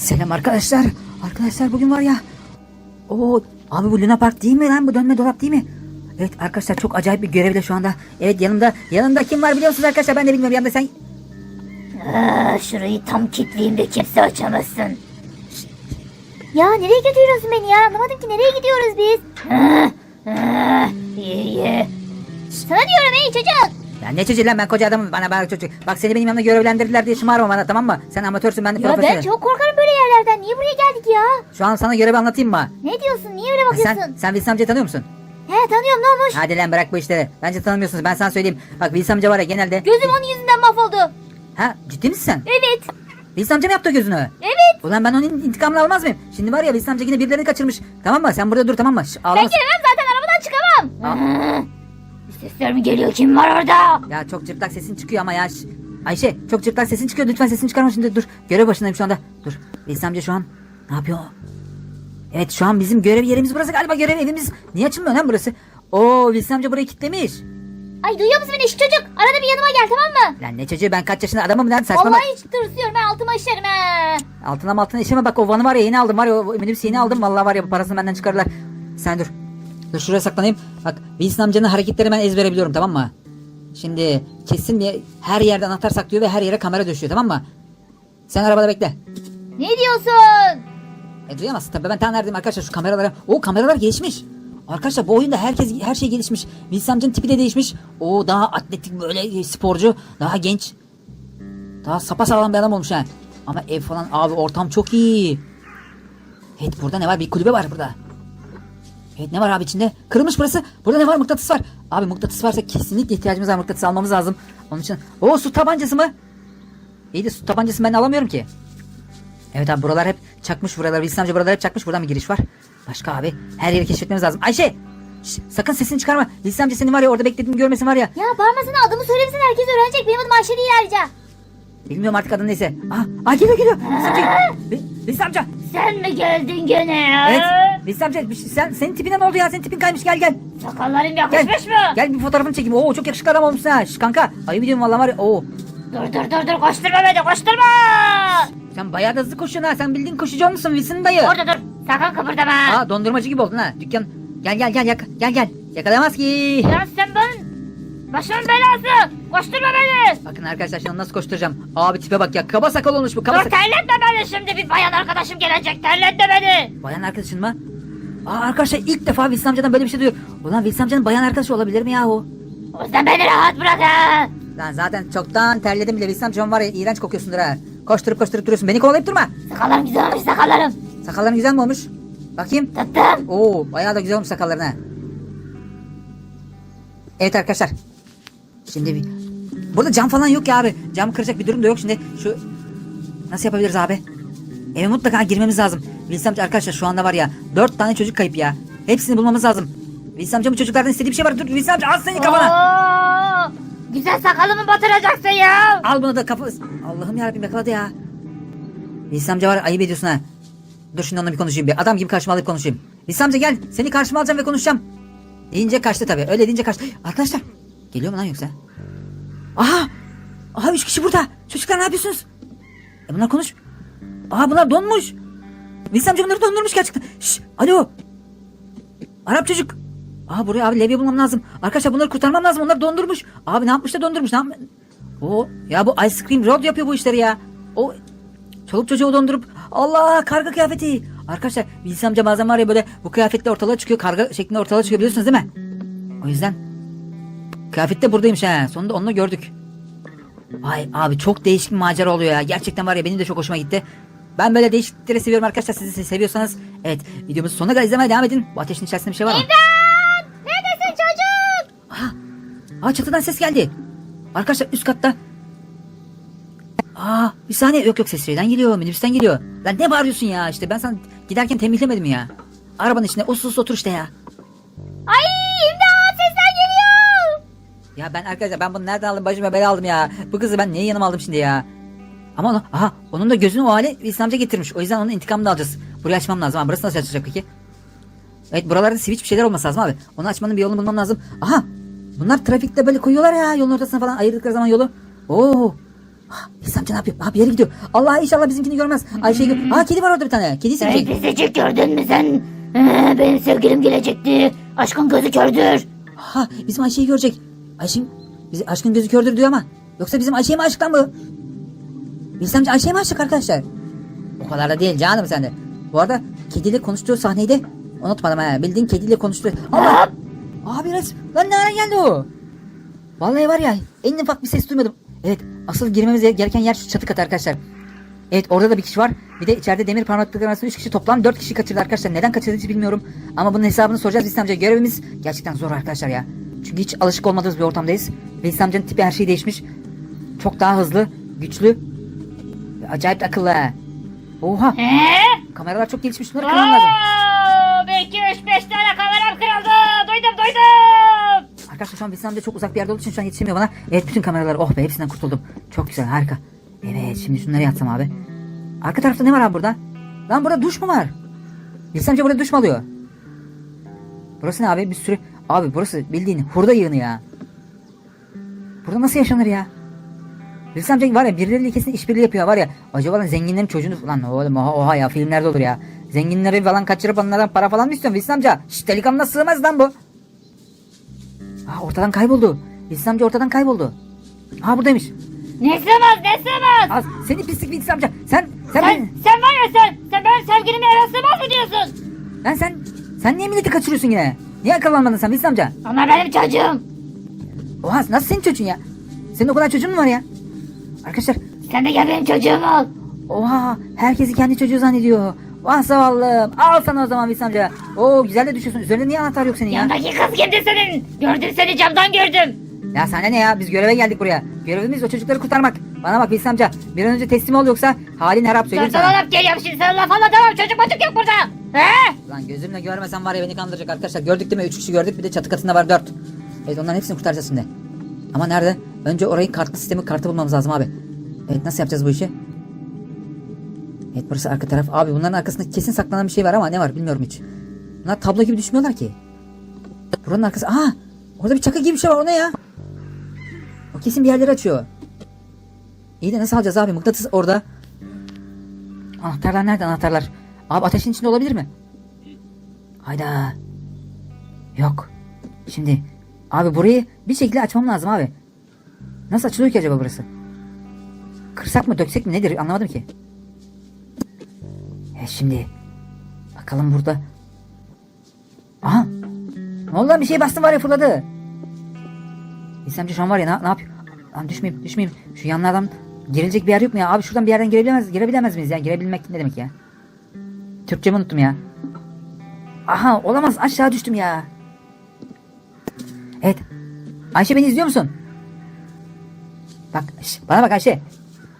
Selam arkadaşlar. Arkadaşlar bugün var ya. Oo abi bu Luna Park değil mi lan bu dönme dolap değil mi? Evet arkadaşlar çok acayip bir görevle şu anda. Evet yanımda yanımda kim var biliyor musunuz arkadaşlar ben de bilmiyorum yanımda sen. Aa, şurayı tam kilitleyeyim de kimse açamazsın. Ya nereye götürüyorsun beni ya? Anlamadım ki nereye gidiyoruz biz? iyi iyi. Sana diyorum ey çocuk. Ya ne çocuğu lan ben koca adamım bana bana çocuk. Bak seni benim yanımda görevlendirdiler diye şımarma bana tamam mı? Sen amatörsün ben de Ya ben çok korkarım böyle yerlerden. Niye buraya geldik ya? Şu an sana görevi anlatayım mı? Ne diyorsun? Niye öyle bakıyorsun? Sen, sen Wilson amcayı tanıyor musun? He tanıyorum ne olmuş? Hadi lan bırak bu işleri. Bence tanımıyorsunuz ben sana söyleyeyim. Bak Wilson amca var ya genelde. Gözüm onun yüzünden mahvoldu. Ha ciddi misin sen? Evet. Wilson amca mı yaptı gözünü? Evet. Ulan ben onun intikamını almaz mıyım? Şimdi var ya Wilson amca yine birilerini kaçırmış. Tamam mı? Sen burada dur tamam mı? Şş, Ben ağlama. gelemem zaten arabadan çıkamam. Sesler mi geliyor? Kim var orada? Ya çok cırtlak sesin çıkıyor ama ya. Ayşe çok cırtlak sesin çıkıyor. Lütfen sesini çıkarma şimdi. Dur. Görev başındayım şu anda. Dur. Wilson amca şu an ne yapıyor? Evet şu an bizim görev yerimiz burası galiba görev evimiz. Niye açılmıyor lan burası? Oo Wilson amca burayı kilitlemiş. Ay duyuyor musun beni şu çocuk? Arada bir yanıma gel tamam mı? Lan ne çocuğu ben kaç yaşında adamım lan saçma bak. Vallahi hiç tırsıyorum ben altıma işerim he. Altına altına işeme bak o vanı var ya yeni aldım var ya o minibüs yeni aldım vallahi var ya bu parasını benden çıkarırlar. Sen dur. Dur şuraya saklanayım. Bak Wilson amcanın hareketleri ben ezbere biliyorum tamam mı? Şimdi kesin bir her yerden anahtar saklıyor ve her yere kamera döşüyor tamam mı? Sen arabada bekle. Ne diyorsun? E duyamazsın tabii ben tam neredeyim arkadaşlar şu kameralara. O kameralar gelişmiş. Arkadaşlar bu oyunda herkes her şey gelişmiş. Wilson amcanın tipi de değişmiş. O daha atletik böyle sporcu. Daha genç. Daha sapasağlam bir adam olmuş ha. Ama ev falan abi ortam çok iyi. Evet burada ne var? Bir kulübe var burada. Evet ne var abi içinde? Kırılmış burası. Burada ne var? Mıknatıs var. Abi mıknatıs varsa kesinlikle ihtiyacımız var. Mıknatıs almamız lazım. Onun için. O su tabancası mı? İyi de su tabancasını ben alamıyorum ki. Evet abi buralar hep çakmış buralar. Wilson amca buralar hep çakmış. Buradan bir giriş var. Başka abi her yeri keşfetmemiz lazım. Ayşe! Şş, sakın sesini çıkarma. Wilson amca senin var ya orada beklediğini görmesin var ya. Ya bağırmasana adımı söylemesin herkes öğrenecek. Benim adım Ayşe değil ayrıca. Bilmiyorum artık adın neyse. Aha, aa geliyor geliyor. Wilson amca. Sen mi geldin gene ya? Evet. Bir şey- sen, senin tipine ne oldu ya? Senin tipin kaymış gel gel. Sakalların Gel. yakışmış mı? Gel bir fotoğrafını çekeyim. Oo çok yakışıklı adam olmuşsun ha. Şş, kanka. Ayıp ediyorum vallahi var ya. Oo. Dur dur dur dur koşturma beni koşturma. Sen bayağı da hızlı koşuyorsun ha. Sen bildiğin koşucu olmuşsun Wilson dayı. Orada dur sakın kıpırdama. Aa dondurmacı gibi oldun ha. Dükkan. Gel gel gel yak gel gel. Yakalayamaz ki. Ya sen ben başımın belası. Koşturma beni. Bakın arkadaşlar şimdi nasıl koşturacağım. Abi tipe bak ya. Kaba sakal olmuş bu. Kaba Dur sakal. terletme beni şimdi bir bayan arkadaşım gelecek terletme beni. Bayan arkadaşın mı? Aa arkadaşlar ilk defa Wilson amcadan böyle bir şey duyuyor. Ulan Wilson amcanın bayan arkadaşı olabilir mi yahu? O yüzden beni rahat bırak ha. Lan zaten çoktan terledim bile. Wilson amcam var ya iğrenç kokuyorsundur ha. Koşturup koşturup duruyorsun. Beni kovalayıp durma. Sakallarım güzel olmuş sakallarım. Sakalların güzel mi olmuş? Bakayım. Tuttum. Oo bayağı da güzel olmuş sakalların ha. Evet arkadaşlar. Şimdi bir... Burada cam falan yok ya abi. Cam kıracak bir durum da yok şimdi. Şu... Nasıl yapabiliriz abi? Eve mutlaka girmemiz lazım. Wilson amca arkadaşlar şu anda var ya. Dört tane çocuk kayıp ya. Hepsini bulmamız lazım. Wilson amca bu çocuklardan istediği bir şey var. Dur Wilson amca al seni kafana. Oo, güzel sakalımı batıracaksın ya. Al bunu da kafa... Allah'ım yarabbim yakaladı ya. Wilson amca var ya, ayıp ediyorsun ha. Dur şimdi onunla bir konuşayım bir. Adam gibi karşıma alıp konuşayım. Wilson amca gel. Seni karşıma alacağım ve konuşacağım. Deyince kaçtı tabii. Öyle deyince kaçtı. Arkadaşlar. Geliyor mu lan yoksa? Aha. Aha üç kişi burada. Çocuklar ne yapıyorsunuz? E bunlar konuş. Aha bunlar donmuş. Wilson amca bunları dondurmuş gerçekten. Şş, alo. Arap çocuk. Aha buraya abi levye bulmam lazım. Arkadaşlar bunları kurtarmam lazım. Onlar dondurmuş. Abi ne yapmış da dondurmuş. Ne? O ya bu Ice Cream Road yapıyor bu işleri ya. O çoluk çocuğu dondurup Allah karga kıyafeti. Arkadaşlar Wilson amca bazen var ya böyle bu kıyafetle ortalığa çıkıyor. Karga şeklinde ortalığa çıkıyor biliyorsunuz değil mi? O yüzden kıyafet de buradaymış ha. Sonunda onu da gördük. Ay abi çok değişik bir macera oluyor ya. Gerçekten var ya benim de çok hoşuma gitti. Ben böyle değişiklikleri seviyorum arkadaşlar. Siz de seviyorsanız evet videomuzu sonuna kadar izlemeye devam edin. Bu ateşin içerisinde bir şey var mı? Neredesin çocuk? Aha. Aa çatıdan ses geldi. Arkadaşlar üst katta. Aa bir saniye yok yok ses şeyden geliyor minibüsten geliyor. Lan ne bağırıyorsun ya işte ben sana giderken tembihlemedim ya. Arabanın içinde usul usul otur işte ya. Ya ben arkadaşlar ben bunu nereden aldım başıma bela aldım ya. Bu kızı ben niye yanıma aldım şimdi ya. Ama onu, aha onun da gözünü o hale İslamca getirmiş. O yüzden onun intikamını da alacağız. Burayı açmam lazım. Ha, burası nasıl açılacak peki? Evet buralarda switch bir şeyler olması lazım abi. Onu açmanın bir yolunu bulmam lazım. Aha bunlar trafikte böyle koyuyorlar ya yolun ortasına falan ayırdıkları zaman yolu. Oo Ah, Veys amca ne yapıyor? Abi yere gidiyor. Allah inşallah bizimkini görmez. Ayşe'yi gör. Aa kedi var orada bir tane. Hey sevecek. pisicik gördün mü sen? Ee, benim sevgilim gelecekti. Aşkın gözü kördür. Ha bizim Ayşe'yi görecek. Ayşe'nin bizi aşkın gözü kördür diyor ama. Yoksa bizim Ayşe'ye mi aşık lan bu? Amca Ayşe'ye mi aşık arkadaşlar? O kadar da değil canım sen de. Bu arada kediyle konuştuğu sahneyi de unutmadım ha. Bildiğin kediyle konuştuğu. Allah! Abi res... Lan nereden geldi o? Vallahi var ya en ufak bir ses duymadım. Evet asıl girmemiz gereken yer şu çatı katı arkadaşlar. Evet orada da bir kişi var. Bir de içeride demir parmaklıklar arasında 3 kişi toplam 4 kişi kaçırdı arkadaşlar. Neden kaçırdı hiç bilmiyorum. Ama bunun hesabını soracağız İslam amca. Görevimiz gerçekten zor arkadaşlar ya. Çünkü hiç alışık olmadığımız bir ortamdayız. Ve İslam amcanın tipi her şey değişmiş. Çok daha hızlı, güçlü. Ve acayip akıllı ha. Oha He? kameralar çok gelişmiş. Bunları kırmam lazım. Oo, belki 3-5 tane kameram kırıldı. Duydum duydum. Arkadaşlar şu an Veysel amca çok uzak bir yerde olduğu için şu an yetişemiyor bana. Evet bütün kameralar oh be hepsinden kurtuldum. Çok güzel harika. Evet şimdi şunları yatsam abi. Arka tarafta ne var abi burada? Lan burada duş mu var? Veysel amca burada duş mu alıyor? Burası ne abi bir sürü... Abi burası bildiğin hurda yığını ya. Burada nasıl yaşanır ya? Veysel amca var ya birileriyle kesin işbirliği yapıyor var ya. Acaba lan zenginlerin çocuğunu... Lan oğlum oha, oha ya filmlerde olur ya. Zenginleri falan kaçırıp onlardan para falan mı istiyorsun Veysel amca? Şşt delikanlıya sığmaz lan bu. Aa, ortadan kayboldu. İslam amca ortadan kayboldu. Ha buradaymış. Ne sığmaz ne sığmaz. Az seni pislik bir İslam amca. Sen sen Sen, ben, sen var ya sen. Sen benim sevgilimi eve sığmaz mı diyorsun? lan sen sen niye milleti kaçırıyorsun yine? Niye akıllanmadın sen İslam amca? Onlar benim çocuğum. Oha nasıl senin çocuğun ya? Senin o kadar çocuğun mu var ya? Arkadaşlar Sen de gel benim çocuğumu al. oha herkesi kendi çocuğu zannediyor. Vah zavallım. Al sana o zaman İslam amca. Oo güzel de düşüyorsun. Üzerinde niye anahtar yok senin ya? Yanındaki kız kimdi senin? Gördüm seni camdan gördüm. Ya sana ne ya? Biz göreve geldik buraya. Görevimiz o çocukları kurtarmak. Bana bak İslam amca. Bir an önce teslim ol yoksa halin harap söyleyeyim sana sana. laf geliyorum şimdi sana laf anlatamam. Çocuk bacık yok burada. He? Lan gözümle görmesem var ya beni kandıracak arkadaşlar. Gördük değil mi? 3 kişi gördük bir de çatı katında var 4. Evet onların hepsini kurtaracağız şimdi. Ama nerede? Önce orayı kartlı sistemi kartı bulmamız lazım abi. Evet nasıl yapacağız bu işi? Evet burası arka taraf. Abi bunların arkasında kesin saklanan bir şey var ama ne var bilmiyorum hiç. Bunlar tablo gibi düşmüyorlar ki. Buranın arkası... Aa! Orada bir çakı gibi bir şey var o ne ya? O kesin bir yerleri açıyor. İyi de nasıl alacağız abi? Mıknatıs orada. Anahtarlar nerede anahtarlar? Abi ateşin içinde olabilir mi? Hayda. Yok. Şimdi abi burayı bir şekilde açmam lazım abi. Nasıl açılıyor ki acaba burası? Kırsak mı döksek mi nedir anlamadım ki. E şimdi bakalım burada. Aha. Ne oldu lan bir şey bastım var ya fırladı. İslamcı şu an var ya ne, ne yapıyor? Lan düşmeyeyim düşmeyeyim. Şu yanlardan girilecek bir yer yok mu ya? Abi şuradan bir yerden girebilemez, girebilemez miyiz ya? Girebilmek ne demek ya? Türkçemi unuttum ya. Aha olamaz aşağı düştüm ya. Evet. Ayşe beni izliyor musun? Bak şş, bana bak Ayşe.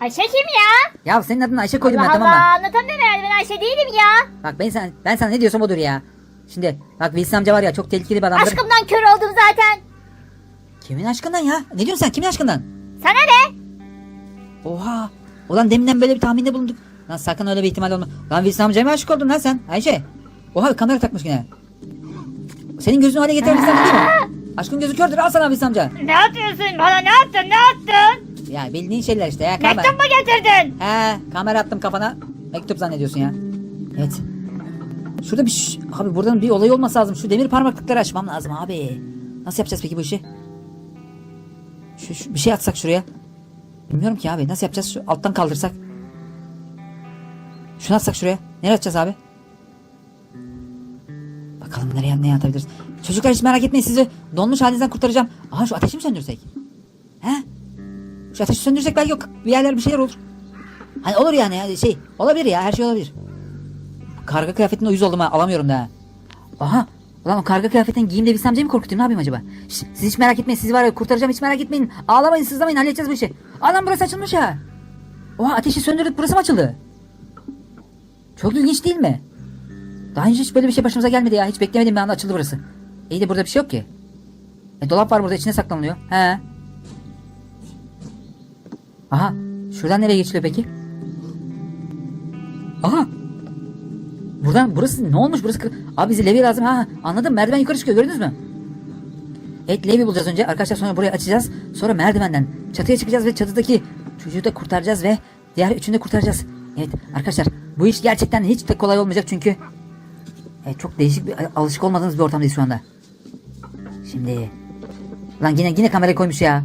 Ayşe kim ya? Ya senin adını Ayşe koydum Allah ben tamam Allah mı? anlatamıyorum herhalde ben Ayşe değilim ya. Bak ben sana, ben sana ne diyorsam odur ya. Şimdi bak Wilson amca var ya çok tehlikeli bir adamdır. Aşkımdan kör oldum zaten. Kimin aşkından ya? Ne diyorsun sen? Kimin aşkından? Sana ne? Oha. Ulan deminden böyle bir tahminde bulunduk. Lan sakın öyle bir ihtimal olma. Lan Wilson amcaya mı aşık oldun lan sen? Ayşe. Oha kamera takmış yine. Senin gözünü hale getiren Wilson amca değil mi? Aşkın gözü kördür al sana Wilson amca. Ne yapıyorsun bana ne yaptın ne yaptın? Ya bildiğin şeyler işte ya. Kamera. Mektup mu getirdin? He kamera attım kafana. Mektup zannediyorsun ya. Evet. Şurada bir ş- abi buradan bir olay olması lazım. Şu demir parmaklıkları açmam lazım abi. Nasıl yapacağız peki bu işi? Şu, şu- bir şey atsak şuraya. Bilmiyorum ki abi. Nasıl yapacağız? Şu alttan kaldırsak. Şunu atsak şuraya. Nereye atacağız abi? Bakalım nereye ne atabiliriz. Çocuklar hiç merak etmeyin sizi donmuş halinizden kurtaracağım. Aha şu ateşi mi söndürsek? He? Şu ateşi söndürsek belki yok bir yerler bir şeyler olur. Hani olur yani yani şey olabilir ya her şey olabilir. Karga kıyafetinde uyuz oldum ha alamıyorum da. Aha ulan o karga kıyafetten giyimde bir amcayı mı korkutayım ne yapayım acaba? Şş, siz hiç merak etmeyin sizi var ya kurtaracağım hiç merak etmeyin. Ağlamayın sızlamayın halledeceğiz bu işi. Anam burası açılmış ha. Oha ateşi söndürdük burası mı açıldı? Çok ilginç değil mi? Daha önce hiç böyle bir şey başımıza gelmedi ya. Hiç beklemediğim bir anda açıldı burası. İyi de burada bir şey yok ki. E, dolap var burada içine saklanılıyor. He. Aha. Şuradan nereye geçiliyor peki? Aha. Buradan burası ne olmuş burası? Abi bize levye lazım. Ha anladım merdiven yukarı çıkıyor gördünüz mü? Evet levye bulacağız önce. Arkadaşlar sonra burayı açacağız. Sonra merdivenden çatıya çıkacağız ve çatıdaki çocuğu da kurtaracağız ve diğer üçünü de kurtaracağız. Evet arkadaşlar bu iş gerçekten hiç de kolay olmayacak çünkü evet, çok değişik bir alışık olmadığımız bir ortamdayız şu anda. Şimdi lan yine yine kamerayı koymuş ya.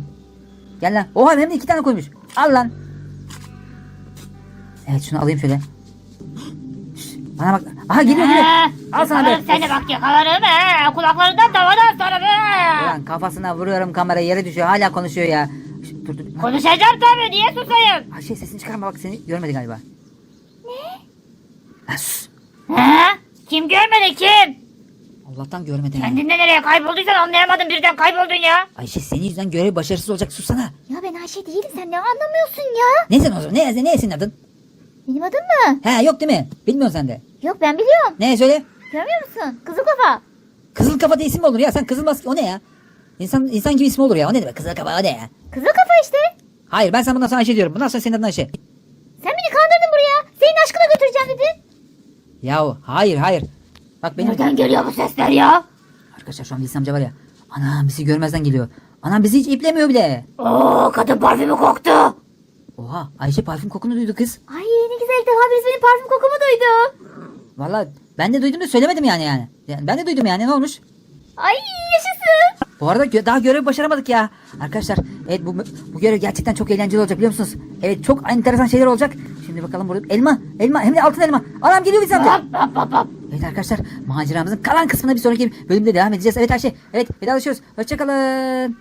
Gel lan. Oha hem de iki tane koymuş. Al lan. Evet şunu alayım şöyle. Şş, Bana bak. Aha geliyor geliyor. Al sana be. seni bak yakalarım he. Kulaklarından tavadan sonra be. Ulan kafasına vuruyorum kamerayı yere düşüyor hala konuşuyor ya. Şş, dur dur. Konuşacağım tabii niye susayım? Ha, şey sesini çıkarma bak seni görmedi galiba. He? Kim görmedi kim? Allah'tan görmedi. yani. Kendinde nereye kaybolduysan anlayamadım birden kayboldun ya. Ayşe senin yüzünden görev başarısız olacak sussana. Ya ben Ayşe değilim sen ne anlamıyorsun ya? Ne sen o zaman? Ne, ne senin adın? Benim adım mı? He yok değil mi? Bilmiyorsun sen de. Yok ben biliyorum. Ne söyle? Görmüyor musun? Kızıl kafa. Kızıl kafa diye isim mi olur ya? Sen kızıl maske o ne ya? İnsan insan gibi ismi olur ya. O ne demek? Kızıl kafa o ne ya? Kızıl kafa işte. Hayır ben sana bundan sonra Ayşe diyorum. Bundan sonra senin adın Ayşe. Sen beni kandırdın buraya. Senin aşkına götüreceğim dedin. Yahu hayır hayır. Bak benim... Nereden geliyor bu sesler ya? Arkadaşlar şu an Wilson amca var ya. Anam bizi görmezden geliyor. Anam bizi hiç iplemiyor bile. Oo kadın parfümü koktu. Oha Ayşe parfüm kokunu duydu kız. Ay ne güzel defa birisi benim parfüm kokumu duydu. Valla ben de duydum da söylemedim yani yani. yani ben de duydum yani ne olmuş? Ay. Bu arada gö- daha görev başaramadık ya. Arkadaşlar evet bu, bu görev gerçekten çok eğlenceli olacak biliyor musunuz? Evet çok enteresan şeyler olacak. Şimdi bakalım burada elma elma hem de altın elma. Anam geliyor Wilson amca. Evet arkadaşlar maceramızın kalan kısmına bir sonraki bölümde devam edeceğiz. Evet Ayşe evet vedalaşıyoruz. Hoşçakalın.